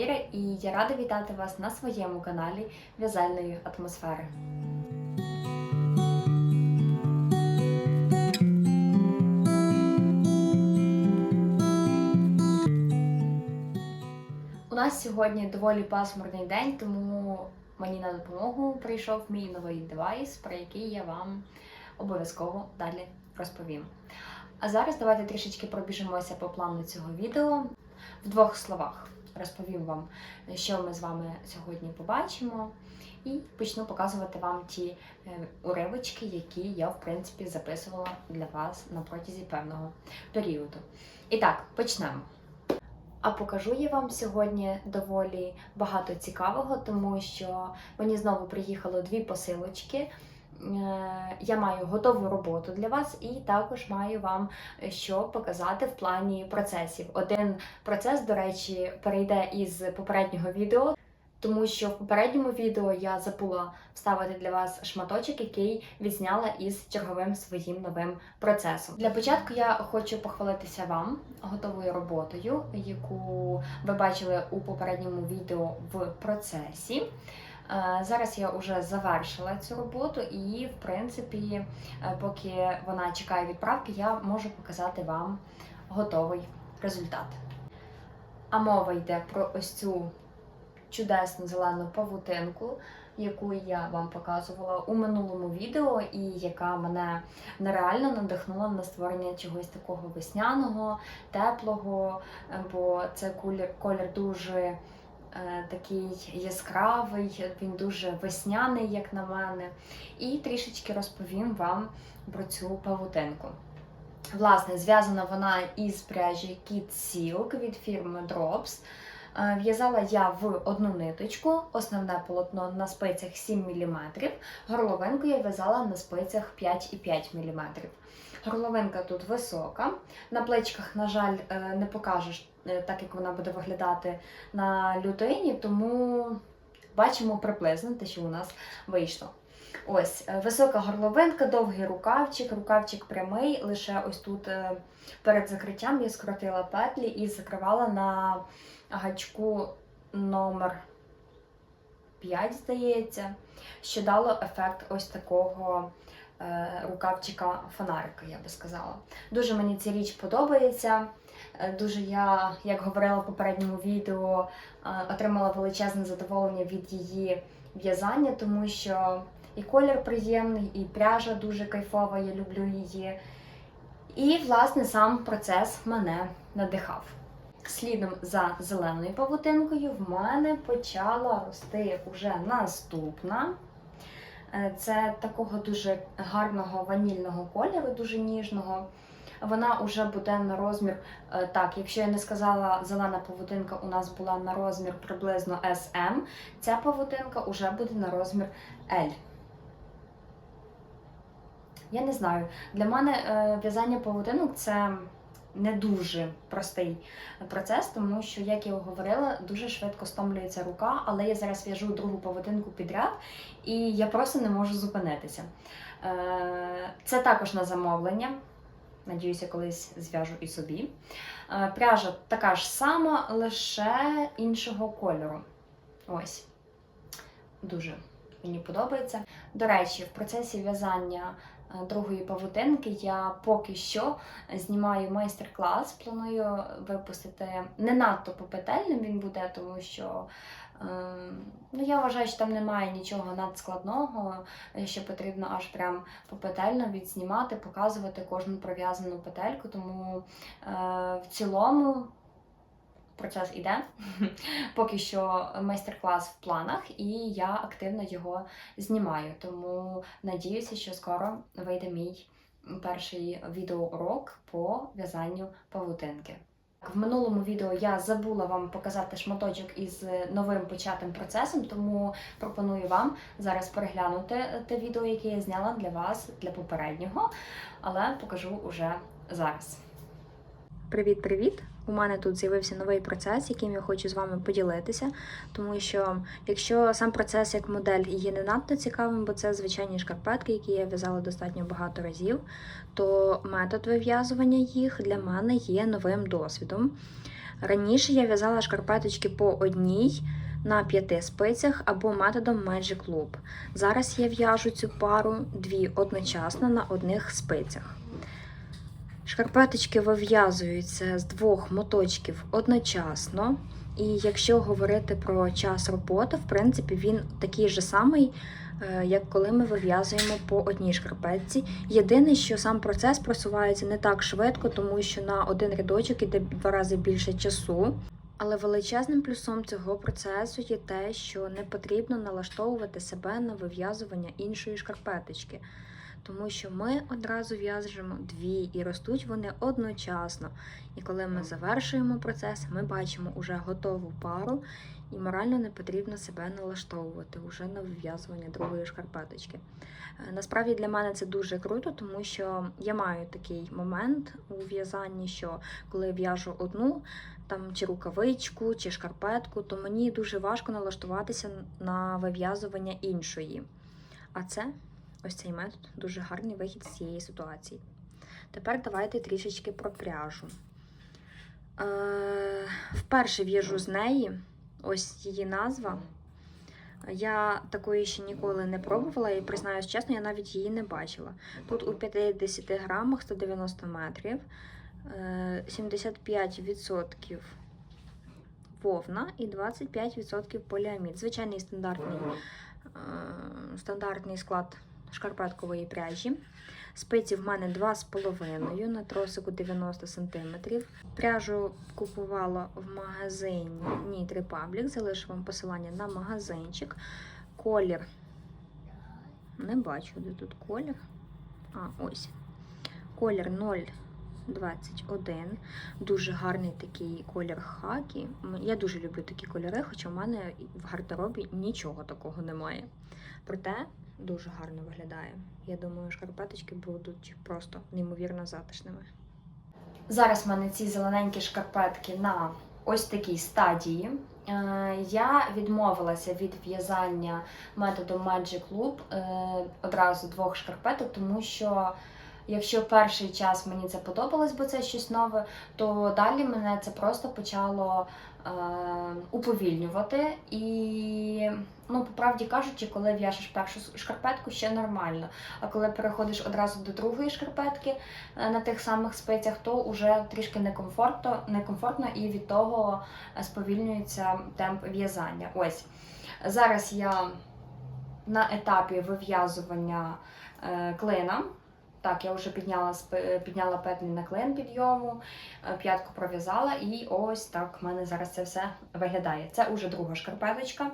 Міра і я рада вітати вас на своєму каналі В'язальної атмосфери. У нас сьогодні доволі пасмурний день, тому мені на допомогу прийшов мій новий девайс, про який я вам обов'язково далі розповім. А зараз давайте трішечки пробіжимося по плану цього відео. В двох словах розповім вам, що ми з вами сьогодні побачимо, і почну показувати вам ті е, уривочки, які я, в принципі, записувала для вас на протязі певного періоду. І так, почнемо. А покажу я вам сьогодні доволі багато цікавого, тому що мені знову приїхало дві посилочки. Е, Я маю готову роботу для вас і також маю вам е, що показати в плані процесів. Один процес, до речі, перейде із попереднього відео, тому що в попередньому відео я забула вставити для вас шматочок, який відзняла із черговим своїм новим процесом. Для початку я хочу похвалитися вам готовою роботою, яку ви бачили у попередньому відео в процесі. Е, Зараз я вже завершила цю роботу, і в принципі, е, поки вона чекає відправки, я можу показати вам готовий результат. А мова йде про ось цю чудесну зелену павутинку, яку я вам показувала у минулому відео, і яка мене нереально надихнула на створення чогось такого весняного, теплого, бо це колір, колір дуже такий яскравий, він дуже весняний, як на мене. І трішечки розповім вам про цю павутинку. Власне, зв'язана вона із пряжі Kid Silk від фірми Drops. Е, В'язала я в одну ниточку, основне полотно на спицях 7 мм, горловинку я в'язала на спицях 5,5 мм. Горловинка тут висока. На плечках, на жаль, е, не покажеш, е, так як вона буде виглядати на людині, тому бачимо приблизно те, що у нас вийшло. Ось е, висока горловинка, довгий рукавчик, рукавчик прямий. Лише ось тут е, перед закриттям я скоротила петлі і закривала на гачку номер 5, здається, що дало ефект ось такого е, рукавчика фонарика, я би сказала. Дуже мені ця річ подобається. Е, Дуже я, як говорила в попередньому відео, е, отримала величезне задоволення від її в'язання, тому що і колір приємний, і пряжа дуже кайфова, я люблю її. І, власне, сам процес мене надихав. Слідом за зеленою павутинкою в мене почала рости уже наступна. Е, Це такого дуже гарного ванільного кольору, дуже ніжного. Вона вже буде на розмір. е, Так, якщо я не сказала, зелена павутинка у нас була на розмір приблизно SM, ця павутинка вже буде на розмір L. Я не знаю. Для мене е, в'язання павутинок це не дуже простий процес, тому що, як я говорила, дуже швидко стомлюється рука, але я зараз в'яжу другу павутинку підряд, і я просто не можу зупинитися. Е, Це також на замовлення. Надіюся, колись зв'яжу і собі. Е, Пряжа така ж сама, лише іншого кольору. Ось. Дуже мені подобається. До речі, в процесі в'язання е, другої павутинки я поки що знімаю майстер-клас. Планую випустити не надто попетельним він буде, тому що ну, я вважаю, що там немає нічого надскладного, е, що потрібно аж прям попетельно відзнімати, показувати кожну пров'язану петельку. Тому е, в цілому. Процес іде. Поки що майстер-клас в планах, і я активно його знімаю. Тому надіюся, що скоро вийде мій перший відеоурок по в'язанню павутинки. В минулому відео я забула вам показати шматочок із новим початим процесом, тому пропоную вам зараз переглянути те відео, яке я зняла для вас для попереднього, але покажу уже зараз. Привіт-привіт! У мене тут з'явився новий процес, яким я хочу з вами поділитися. Тому що, якщо сам процес як модель є не надто цікавим, бо це звичайні шкарпетки, які я в'язала достатньо багато разів, то метод вив'язування їх для мене є новим досвідом. Раніше я в'язала шкарпеточки по одній на п'яти спицях або методом Magic Loop. Зараз я в'яжу цю пару дві одночасно на одних спицях. Шкарпеточки вив'язуються з двох моточків одночасно. І якщо говорити про час роботи, в принципі, він такий же самий, е, як коли ми вив'язуємо по одній шкарпетці. Єдине, що сам процес просувається не так швидко, тому що на один рядочок іде два рази більше часу. Але величезним плюсом цього процесу є те, що не потрібно налаштовувати себе на вив'язування іншої шкарпеточки. Тому що ми одразу в'яжемо дві і ростуть вони одночасно. І коли ми завершуємо процес, ми бачимо уже готову пару, і морально не потрібно себе налаштовувати уже на вив'язування другої шкарпеточки. Е, Насправді для мене це дуже круто, тому що я маю такий момент у в'язанні, що коли в'яжу одну, там чи рукавичку, чи шкарпетку, то мені дуже важко налаштуватися на вив'язування іншої. А це ось цей метод дуже гарний вихід з цієї ситуації. Тепер давайте трішечки про пряжу. Е, вперше в'яжу з неї, ось її назва. Я такої ще ніколи не пробувала і признаюсь чесно, я навіть її не бачила. Тут у 50 грамах 190 метрів, е, 75% вовна і 25% поліамід. Звичайний стандартний, е, стандартний склад шкарпеткової пряжі. Спиці в мене 2,5 на тросику 90 см. Пряжу купувала в магазині Knit Republic. Залишу вам посилання на магазинчик. Колір. Не бачу, де тут колір. А, ось. Колір 021. Дуже гарний такий колір хакі. Я дуже люблю такі кольори, хоча в мене в гардеробі нічого такого немає. Проте дуже гарно виглядає. Я думаю, шкарпеточки будуть просто неймовірно затишними. Зараз в мене ці зелененькі шкарпетки на ось такій стадії. Е, Я відмовилася від в'язання методом Magic Loop е, одразу двох шкарпеток, тому що якщо перший час мені це подобалось, бо це щось нове, то далі мене це просто почало уповільнювати. І, ну, по правді кажучи, коли в'яжеш першу шкарпетку, ще нормально. А коли переходиш одразу до другої шкарпетки е, на тих самих спицях, то вже трішки некомфортно, некомфортно і від того е, сповільнюється темп в'язання. Ось зараз я на етапі вив'язування е, клина. Так, я вже підняла, спи- підняла петлі на клин підйому, е, п'ятку пров'язала, і ось так в мене зараз це все виглядає. Це вже друга шкарпеточка.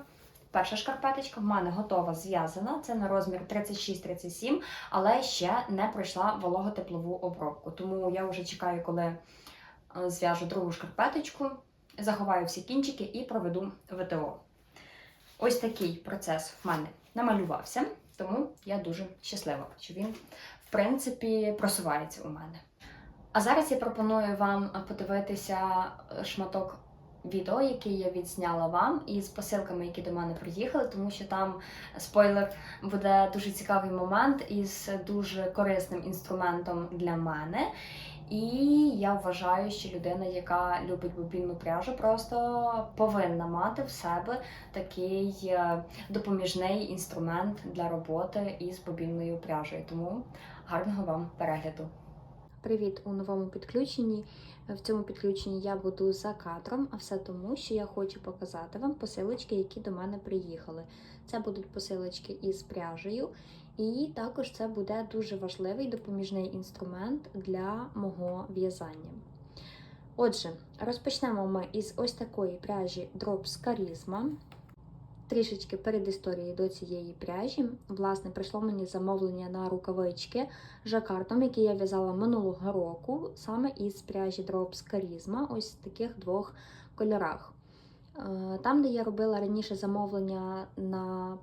Перша шкарпеточка в мене готова зв'язана. Це на розмір 36-37, але ще не пройшла вологотеплову обробку. Тому я вже чекаю, коли е, зв'яжу другу шкарпеточку, заховаю всі кінчики і проведу ВТО. Ось такий процес в мене намалювався, тому я дуже щаслива, що він, принципі, просувається у мене. А зараз я пропоную вам подивитися шматок відео, який я відзняла вам, із посилками, які до мене приїхали, тому що там спойлер буде дуже цікавий момент із дуже корисним інструментом для мене. І я вважаю, що людина, яка любить бобінну пряжу, просто повинна мати в себе такий е, допоміжний інструмент для роботи із бобінною пряжею. Тому гарного вам перегляду! Привіт у новому підключенні. В цьому підключенні я буду за кадром, а все тому, що я хочу показати вам посилочки, які до мене приїхали. Це будуть посилочки із пряжею, і також це буде дуже важливий допоміжний інструмент для мого в'язання. Отже, розпочнемо ми із ось такої пряжі Drops Charisma. Трішечки перед історією до цієї пряжі. Власне, прийшло мені замовлення на рукавички жакартом, який я в'язала минулого року, саме із пряжі Drops Charisma, ось в таких двох кольорах. Е, Там, де я робила раніше замовлення на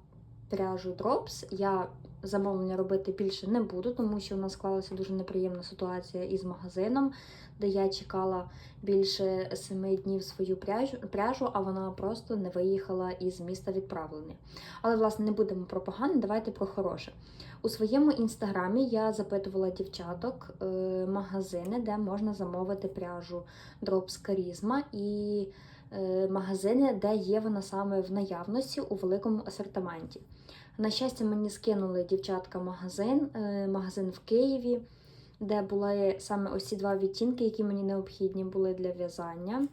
пряжу Drops. Я замовлення робити більше не буду, тому що у нас склалася дуже неприємна ситуація із магазином, де я чекала більше семи днів свою пряжу, пряжу, а вона просто не виїхала із міста відправлення. Але, власне, не будемо про погане, давайте про хороше. У своєму інстаграмі я запитувала дівчаток е, магазини, де можна замовити пряжу Drops Charisma і магазини, де є вона саме в наявності у великому асортименті. На щастя, мені скинули дівчатка магазин, е, магазин в Києві, де були саме ось ці два відтінки, які мені необхідні були для в'язання.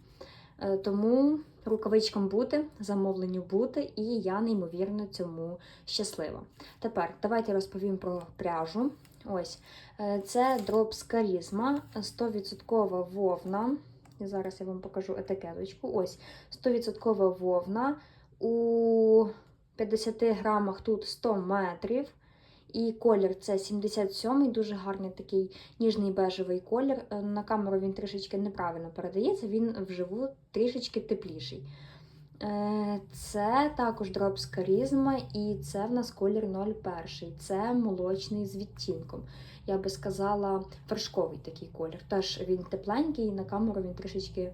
Е, Тому рукавичкам бути, замовленню бути, і я неймовірно цьому щаслива. Тепер давайте розповім про пряжу. Ось е, це Drops Charisma, 100% вовна. Зараз я вам покажу етикеточку. Ось 100% вовна. У 50 грамах тут 100 метрів. І колір це 77-й, дуже гарний такий ніжний бежевий колір. Е, На камеру він трішечки неправильно передається, він вживу трішечки тепліший. Е, Це також Drops Charisma, і це в нас колір 01. Це молочний з відтінком. Я би сказала, вершковий такий колір. Теж він тепленький, і на камеру він трішечки,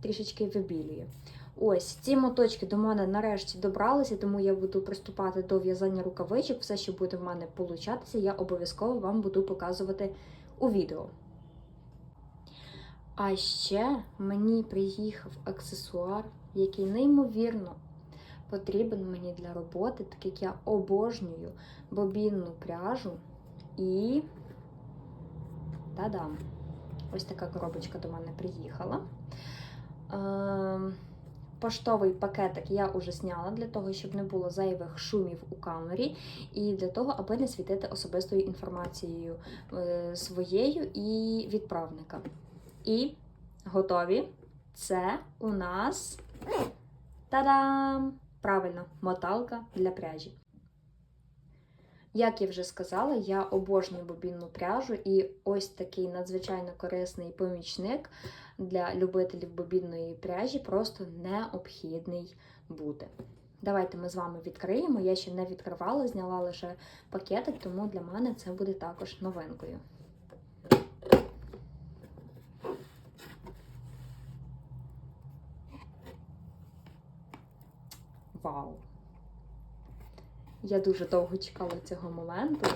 трішечки вибілює. Ось ці моточки до мене нарешті добралися, тому я буду приступати до в'язання рукавичок. Все, що буде в мене получатися, я обов'язково вам буду показувати у відео. А ще мені приїхав аксесуар, який неймовірно потрібен мені для роботи, так як я обожнюю бобінну пряжу і та-дам! Ось така коробочка до мене приїхала. Ем, Поштовий пакетик я вже зняла для того, щоб не було зайвих шумів у камері, і для того, аби не світити особистою інформацією е, своєю і відправника. І готові. Це у нас та-дам! Правильно, моталка для пряжі. Як я вже сказала, я обожнюю бобінну пряжу, і ось такий надзвичайно корисний помічник для любителів бобінної пряжі просто необхідний бути. Давайте ми з вами відкриємо. Я ще не відкривала, зняла лише пакетик, тому для мене це буде також новинкою. Вау! Я дуже довго чекала цього моменту.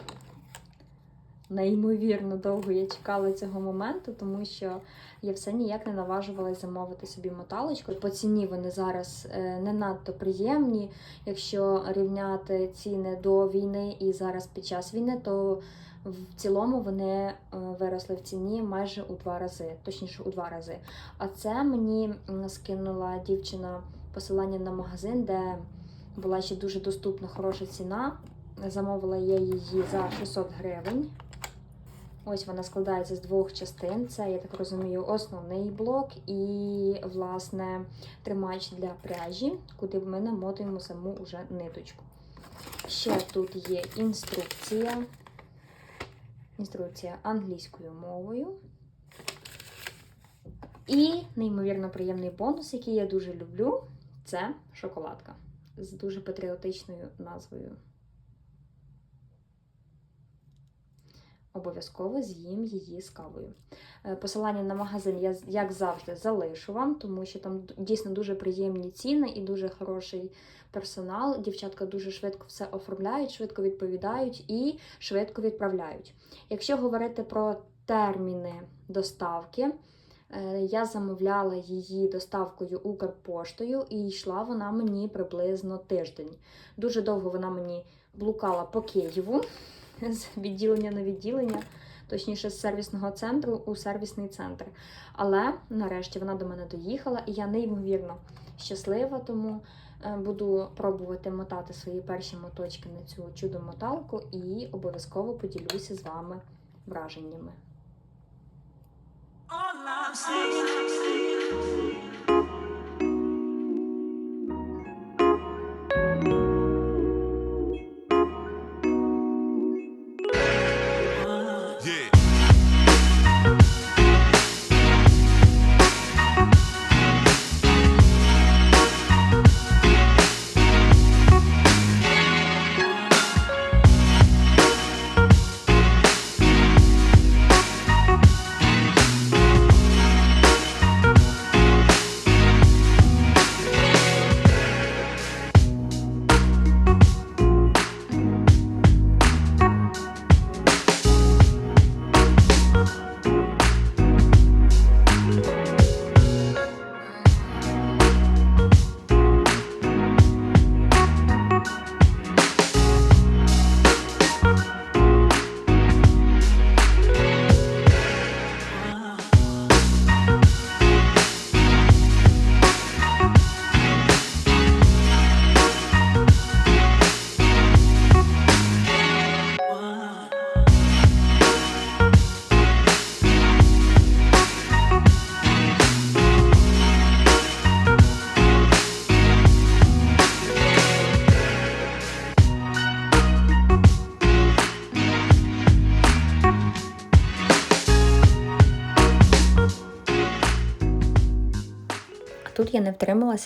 Неймовірно довго я чекала цього моменту, тому що я все ніяк не наважувалася замовити собі моталочку. По ціні вони зараз е, не надто приємні. Якщо рівняти ціни до війни і зараз під час війни, то в цілому вони е, виросли в ціні майже у два рази, точніше у два рази. А це мені скинула дівчина посилання на магазин, де була ще дуже доступна хороша ціна. Замовила я її за 600 гривень. Ось вона складається з двох частин. Це, я так розумію, основний блок і, власне, тримач для пряжі, куди ми намотуємо саму уже ниточку. Ще тут є інструкція. Інструкція англійською мовою. І неймовірно приємний бонус, який я дуже люблю, це шоколадка з дуже патріотичною назвою. Обов'язково з'їм її з кавою. Е, Посилання на магазин я, як завжди, залишу вам, тому що там дійсно дуже приємні ціни і дуже хороший персонал. Дівчатка дуже швидко все оформляють, швидко відповідають і швидко відправляють. Якщо говорити про терміни доставки, я замовляла її доставкою Укрпоштою і йшла вона мені приблизно тиждень. Дуже довго вона мені блукала по Києву з відділення на відділення, точніше, з сервісного центру у сервісний центр. Але нарешті вона до мене доїхала, і я неймовірно щаслива, тому е, буду пробувати мотати свої перші моточки на цю чудо-моталку і обов'язково поділюся з вами враженнями. All I've seen.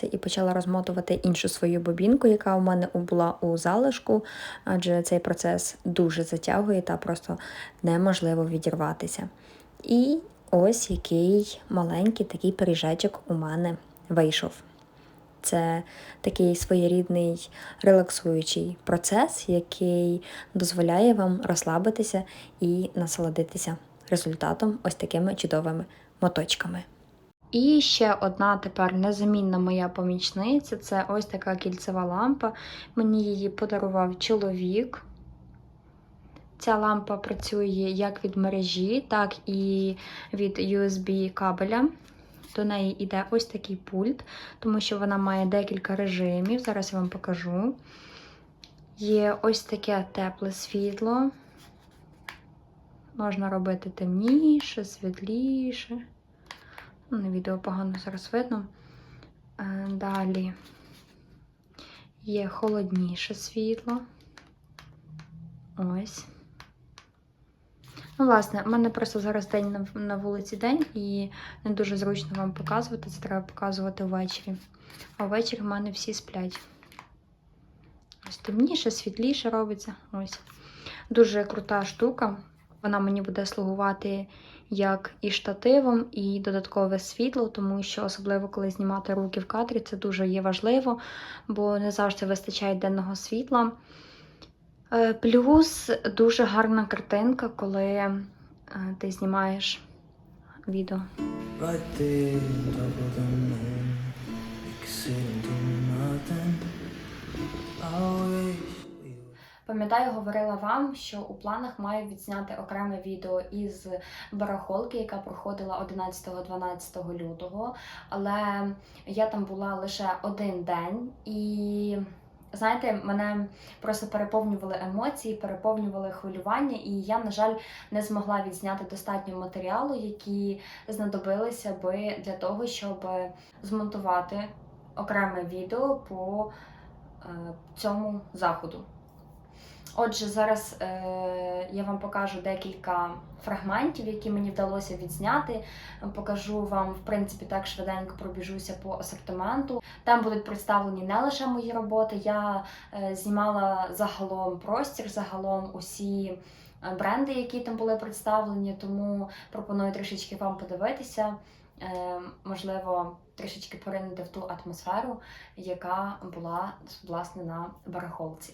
Я і почала розмотувати іншу свою бобінку, яка у мене була у залишку, адже цей процес дуже затягує та просто неможливо відірватися. І ось який маленький такий пиріжечок у мене вийшов. Це такий своєрідний релаксуючий процес, який дозволяє вам розслабитися і насолодитися результатом ось такими чудовими моточками. І ще одна тепер незамінна моя помічниця це ось така кільцева лампа. Мені її подарував чоловік. Ця лампа працює як від мережі, так і від USB кабеля. До неї йде ось такий пульт, тому що вона має декілька режимів. Зараз я вам покажу. Є ось таке тепле світло. Можна робити темніше, світліше. Ну, на відео погано зараз видно. Е, Далі є холодніше світло. Ось. Ну, власне, в мене просто зараз день на, вулиці день і не дуже зручно вам показувати. Це треба показувати ввечері. А ввечері в мене всі сплять. Ось темніше, світліше робиться. Ось. Дуже крута штука. Вона мені буде слугувати як і штативом, і додаткове світло, тому що особливо коли знімати руки в кадрі, це дуже є важливо, бо не завжди вистачає денного світла. Е, Плюс дуже гарна картинка, коли е, ти знімаєш відео. Right Пам'ятаю, говорила вам, що у планах маю відзняти окреме відео із барахолки, яка проходила 11-12 лютого. Але я там була лише один день, і знаєте, мене просто переповнювали емоції, переповнювали хвилювання, і я, на жаль, не змогла відзняти достатньо матеріалу, які знадобилися би для того, щоб змонтувати окреме відео по е, цьому заходу. Отже, зараз е, я вам покажу декілька фрагментів, які мені вдалося відзняти. Покажу вам, в принципі, так швиденько пробіжуся по асортименту. Там будуть представлені не лише мої роботи. Я е, знімала загалом простір, загалом усі е, бренди, які там були представлені, тому пропоную трішечки вам подивитися. Е, можливо, трішечки поринути в ту атмосферу, яка була власне на барахолці.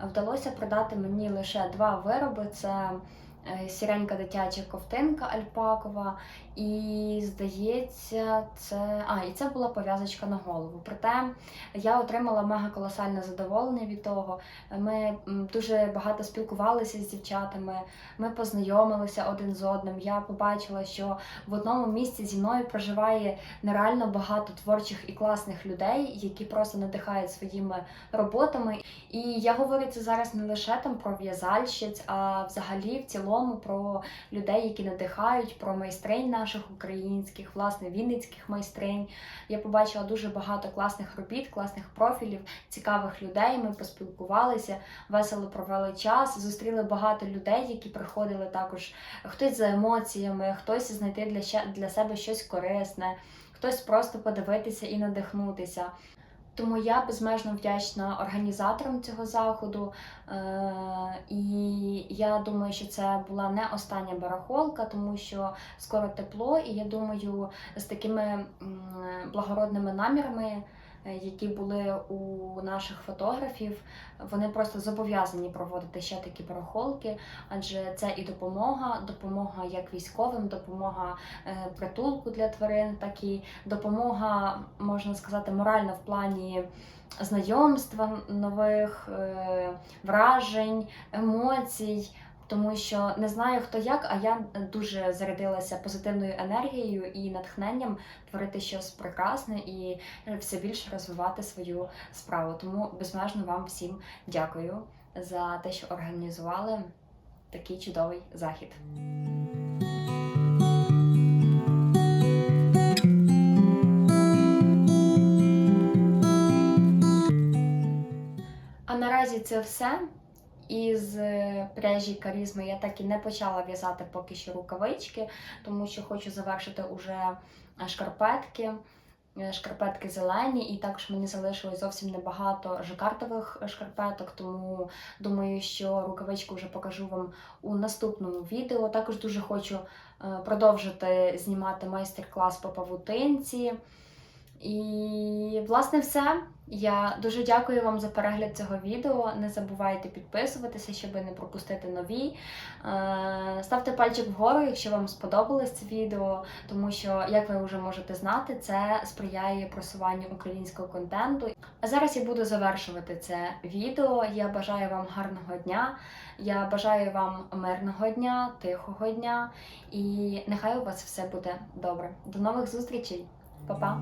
вдалося продати мені лише два вироби: це сіренька дитяча ковтинка альпакова, і здається, це а, і це була пов'язочка на голову. Проте я отримала мега колосальне задоволення від того. Ми дуже багато спілкувалися з дівчатами, ми познайомилися один з одним. Я побачила, що в одному місці зі мною проживає нереально багато творчих і класних людей, які просто надихають своїми роботами. І я говорю це зараз не лише там про в'язальщиць, а взагалі в цілому цілому про людей, які надихають, про майстринь наших українських, власне, вінницьких майстринь. Я побачила дуже багато класних робіт, класних профілів, цікавих людей. Ми поспілкувалися, весело провели час, зустріли багато людей, які приходили також хтось за емоціями, хтось знайти для, для себе щось корисне, хтось просто подивитися і надихнутися. Тому я безмежно вдячна організаторам цього заходу. Е, і я думаю, що це була не остання барахолка, тому що скоро тепло, і я думаю, з такими благородними намірами, які були у наших фотографів, вони просто зобов'язані проводити ще такі барахолки, адже це і допомога, допомога як військовим, допомога е, притулку для тварин, так і допомога, можна сказати, моральна в плані знайомства нових е, вражень, емоцій. Тому що не знаю хто як, а я дуже зарядилася позитивною енергією і натхненням творити щось прекрасне і все більше розвивати свою справу. Тому безмежно вам всім дякую за те, що організували такий чудовий захід. А наразі це все. Із е, пряжі карізми я так і не почала в'язати поки що рукавички, тому що хочу завершити уже е, шкарпетки. Е, Шкарпетки зелені, і також мені залишилось зовсім небагато жакартових шкарпеток, тому думаю, що рукавички вже покажу вам у наступному відео. Також дуже хочу продовжити знімати майстер-клас по павутинці. І, власне, все. Я дуже дякую вам за перегляд цього відео. Не забувайте підписуватися, щоб не пропустити нові. Е, Ставте пальчик вгору, якщо вам сподобалось це відео, тому що, як ви вже можете знати, це сприяє просуванню українського контенту. А зараз я буду завершувати це відео. Я бажаю вам гарного дня. Я бажаю вам мирного дня, тихого дня, і нехай у вас все буде добре. До нових зустрічей, Па-па!